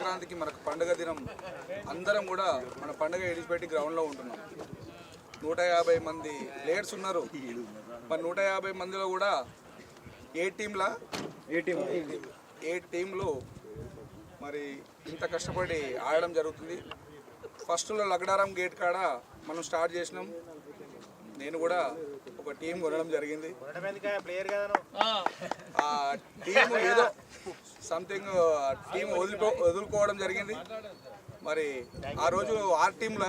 సంక్రాంతికి మనకు పండుగ దినం అందరం కూడా మన పండుగ విడిచిపెట్టి గ్రౌండ్లో ఉంటున్నాం. నూట యాభై మంది ప్లేయర్స్ ఉన్నారు. మరి నూట యాభై మందిలో కూడా ఏ టీంలా? ఏ టీం? ఏ టీంలో మరి ఇంత కష్టపడి ఆడడం జరుగుతుంది? ఫస్ట్లో లగడారం గేట్ కాడ మనం స్టార్ట్ చేసినాం. నేను కూడా ఒక టీం కొనడం జరిగింది. ఆ టీం ఏదో సంథింగ్ టీం వదులుకో వదులుకోవడం జరిగింది. మరి ఆ రోజు ఆరు టీంల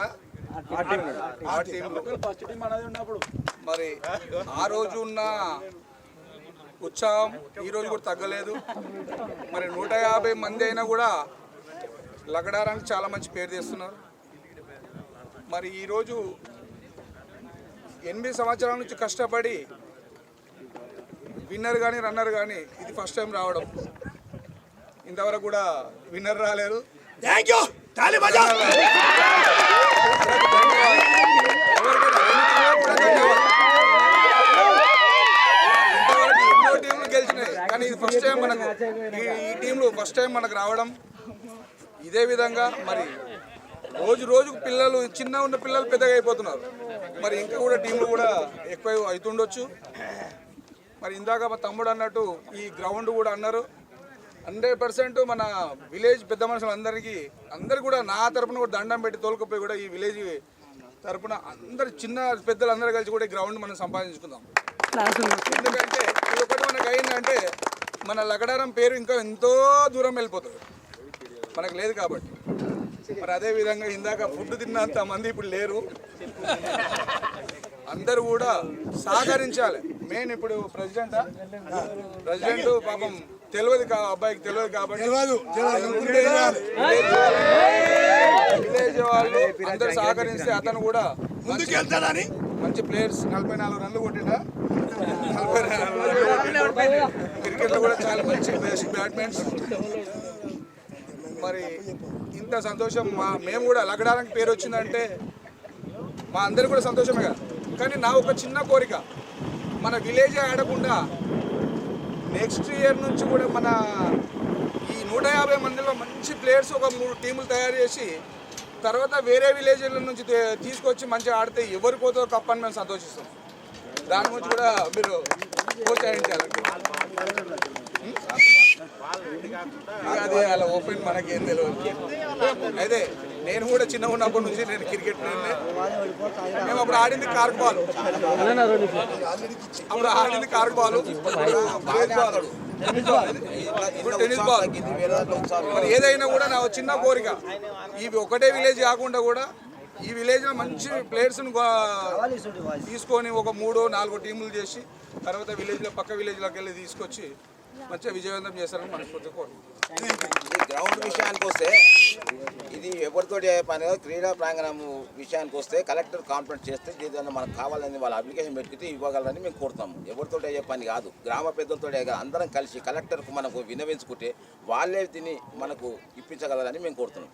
మరి ఆ రోజు ఉన్న ఉత్సాహం ఈ రోజు కూడా తగ్గలేదు. మరి నూట యాభై మంది అయినా కూడా లగడారానికి చాలా మంచి పేరు తెస్తున్నారు. మరి ఈరోజు ఎనిమిది సంవత్సరాల నుంచి కష్టపడి విన్నర్ కానీ రన్నర్ కానీ ఇది ఫస్ట్ టైం రావడం. ఇంతవరకు కూడా విన్నర్ రాలేరు. థ్యాంక్ యూ కానీ ఇది ఫస్ట్ టైం మనకు ఈ- ఈ టీంలు ఫస్ట్ టైం మనకు రావడం ఇదే విధంగా మరి రోజు రోజుకు పిల్లలు చిన్న ఉన్న పిల్లలు పెద్దగా అయిపోతున్నారు. మరి ఇంకా కూడా టీంలు కూడా ఎక్కువ అవుతుండొచ్చు. మరి ఇందాక మా తమ్ముడు అన్నట్టు ఈ గ్రౌండ్ కూడా అన్నారు. హండ్రెడ్ పర్సెంట్ మన విలేజ్ పెద్ద మనుషులు అందరికీ అందరు కూడా నా తరపున కూడా దండం పెట్టి తోలుకపోయి కూడా ఈ విలేజ్ తరపున అందరు చిన్న పెద్దలు అందరూ కలిసి కూడా ఈ గ్రౌండ్ మనం సంపాదించుకుందాం. ఎందుకంటే ఇది ఒకటి మనకు అయిందంటే మన లగడారం పేరు ఇంకా ఎంతో దూరం వెళ్ళిపోతుంది. మనకు లేదు కాబట్టి. మరి అదే విధంగా ఇందాక ఫుడ్ తిన్నంత మంది ఇప్పుడు లేరు. అందరూ కూడా సహకరించాలి. మెయిన్ ఇప్పుడు ప్రెసిడెంట్? ప్రెసిడెంట్ పాపం తెలియదు కా అబ్బాయికి తెలియదు కాబట్టి విలేజ్ వాళ్ళు అందరూ సహకరిస్తే అతను కూడా ముందుకు వెళ్తానని మంచి ప్లేయర్స్ నలభై నాలుగు రన్లు కొట్టిండా? నలభై కొట్టిండు. క్రికెట్లో కూడా చాలా మంచి బెస్ట్ బ్యాట్మెన్స్ మరి ఇంత సంతోషం మా మేము కూడా లగడానికి పేరు వచ్చిందంటే మా అందరు కూడా సంతోషమే కదా. కానీ నా ఒక చిన్న కోరిక. మన విలేజ్ ఆడకుండా నెక్స్ట్ ఇయర్ నుంచి కూడా మన ఈ నూట యాభై మందిలో మంచి ప్లేయర్స్ ఒక మూడు టీములు తయారు చేసి తర్వాత వేరే విలేజ్ల నుంచి తీసుకొచ్చి మంచిగా ఆడితే ఎవరి పోతో కప్ అని మేము సంతోషిస్తాం. దాని గురించి కూడా మీరు ప్రోత్సహించాలండి ఇక అది అలా ఓపెన్ మనకేం తెలియదు అయితే నేను కూడా చిన్న ఉన్నప్పటి నుంచి నేను క్రికెట్ మేము అప్పుడు ఆడింది కార్క్ బాల్. అప్పుడు ఆడింది కార్క్ బాల్. బాల్ ఇప్పుడు టెన్నిస్ బాల్. మరి ఏదైనా కూడా నా చిన్న కోరిక. ఇవి ఒకటే విలేజ్ కాకుండా కూడా ఈ విలేజ్లో మంచి ప్లేయర్స్ తీసుకొని ఒక మూడో నాలుగో టీములు చేసి తర్వాత విలేజ్లో పక్క విలేజ్లోకి వెళ్ళి తీసుకొచ్చి మంచిగా విజయవంతం చేస్తారని మనస్ఫూర్తిగా కోరుకుంటున్నాను. ఈ గ్రౌండ్ విషయానికి వస్తే ఇది ఎవరితోటి అయ్యే పని కాదు క్రీడా ప్రాంగణం విషయానికి వస్తే కలెక్టర్ కాన్ఫరెన్స్ చేస్తే ఏదైనా మనకు కావాలని వాళ్ళ అప్లికేషన్ పెట్టుకుంటే ఇవ్వగలరని మేము కోరుతాము ఎవరితోటి అయ్యే పని కాదు గ్రామ పెద్దలతో అందరం కలిసి కలెక్టర్కు మనకు వినవించుకుంటే వాళ్ళే దీన్ని మనకు ఇప్పించగలరని మేము కోరుతున్నాం.